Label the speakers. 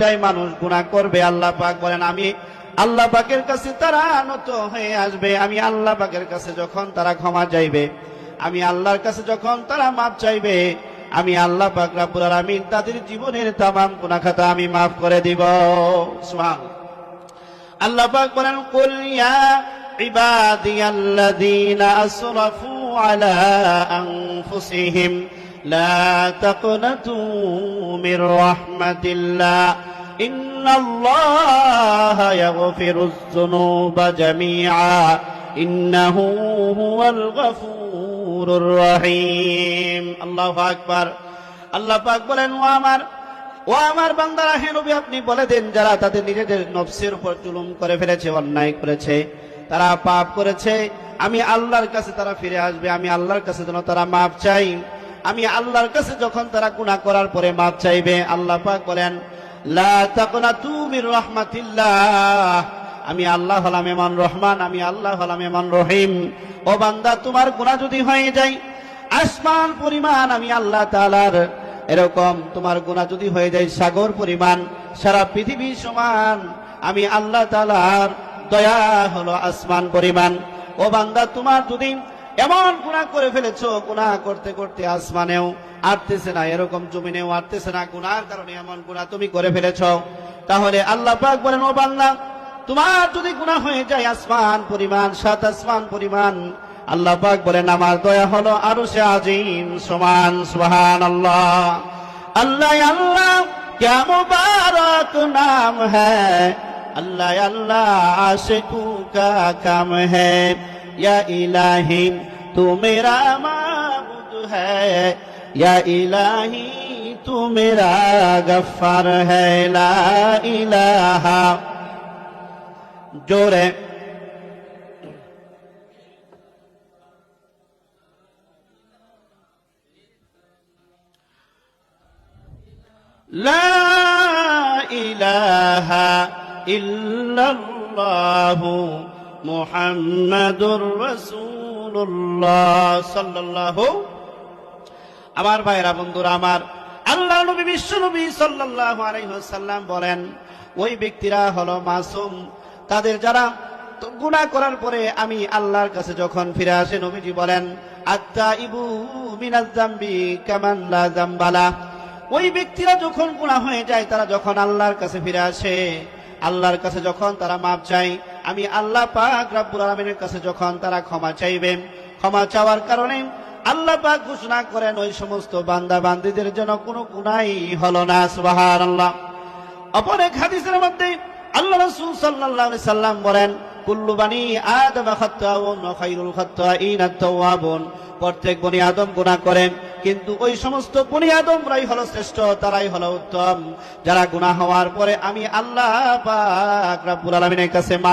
Speaker 1: চাই মানুষ গুণা করবে, আল্লাহ পাক বলেন, আমি আল্লাহ পাকের কাছে তারা নত হয়ে আসবে। আমি আল্লাহ পাকের কাছে যখন তারা ক্ষমা চাইবে, আমি আল্লাহর কাছে যখন তারা মাপ চাইবে, আমি আল্লাহ পাক রাব্বুল আলামিন তাদের জীবনের তামাম গুনাহ খাতা আমি মাফ করে দিব। সুবহানাল্লাহ আল্লাহ পাক বলেন, কুল ইয়া ইবাদিয়াল্লাযীনা আসরাফু আলা আনফুসিহিম লা তাকনাতু মির রাহমাতিল্লাহ। ইন্নাল্লাহা ইয়াগফিরুয যুনুবা জামিআ। ইন্নাহু হুয়াল গফুরুর রহিম। আল্লাহু আকবার। আল্লাহ পাক বলেন, ও আমার ও আমার বান্দারা, হে নবী, আপনি বলে দেন, যারা তাদের নিজেদের নফসের উপর জুলুম করে ফেলেছে, অন্যায় করেছে, তারা পাপ করেছে, আমি আল্লাহর কাছে তারা ফিরে আসবে, আমি আল্লাহর কাছে যেন তারা মাপ চাই। আমি আল্লাহর কাছে যখন তারা গুনাহ করার পরে মাপ চাইবে, আল্লাহ পাক বলেন আমি আল্লাহ হলাম এমন রহমান, আমি আল্লাহ হলাম এমন রহিম। ও বান্দা, তোমার গুণা যদি হয়ে যায়, আসমান পরিমাণ আমি আল্লাহ তাআলার। এরকম তোমার গুণা যদি হয়ে যায়, সাগর পরিমাণ, সারা পৃথিবী সমান, আমি আল্লাহ তালার দয়া হলো আসমান পরিমাণ। ও বান্দা, তোমার যদি এমন গুণা করে ফেলেছ গুণা করতে করতে আসমানেও আটতেছে না, এরকম জমিনেও আটতেছে না গুণার কারণে এমন গুণা তুমি করে ফেলেছ। তাহলে আল্লাহ পাক বলেন, ও বাংলা তোমার যদি গুণা হয়ে যায় আসমান পরিমাণ, সাত আসমান পরিমাণ, আল্লাহ পাক বলেন, আমার দয়া হলো আরও সে আজিম, সমান সুহান আল্লাহ আল্লাহ আল্লাহ কেমন মুবারক নাম হ্যাঁ আল্লাহ আল্লাহ আশেকু কা কাম হ্যাঁ یا الہی تو میرا معبود ہے یا الہی تو میرا غفار ہے لا الہ جورے لا إله إلا الله মোহাম্মদুর রসুল্লাহ সাল্লাহ আমার ভাইরা বন্ধুরা, আমার আল্লাহ নবী, বিশ্ব নবী সাল্লাহ আলাইসাল্লাম বলেন, ওই ব্যক্তিরা হলো মাসুম। তাদের যারা তো গুণা করার পরে আমি আল্লাহর কাছে যখন ফিরে আসে, নবীজি বলেন আত্মা ইবু মিনাজাম্বি কামাল্লা জাম্বালা। ওই ব্যক্তিরা যখন গুণা হয়ে যায়, তারা যখন আল্লাহর কাছে ফিরে আসে, আল্লাহর কাছে যখন তারা মাপ চায় আমি আল্লাহ পাক রাব্বুল আলামিনের কাছে যখন তারা ক্ষমা চাইবে, ক্ষমা চাওয়ার কারণে আল্লাহ পাক ঘোষণা করেন, ওই সমস্ত বান্দা বান্দীদের জন্য কোনো গুনাই হলো না, সুবহানাল্লাহ। অপর এক হাদিসের মধ্যে আল্লাহ রাসূল সাল্লাল্লাহু আলাইহি সাল্লাম বলেন, কুল্লু বানি আদম খাত্তাউন ওয়া খায়রুল খাত্তাইন আত-তাওয়াবুন। প্রত্যেক বনি আদম গুনাহ করেন কিন্তু ওই সমস্ত বনি আদমরাই হলো শ্রেষ্ঠ, তারাই হলো উত্তম। যারা গুনাহ হওয়ার পরে আমি আল্লাহ পাক রব্বুল আলামিনের কাছে মা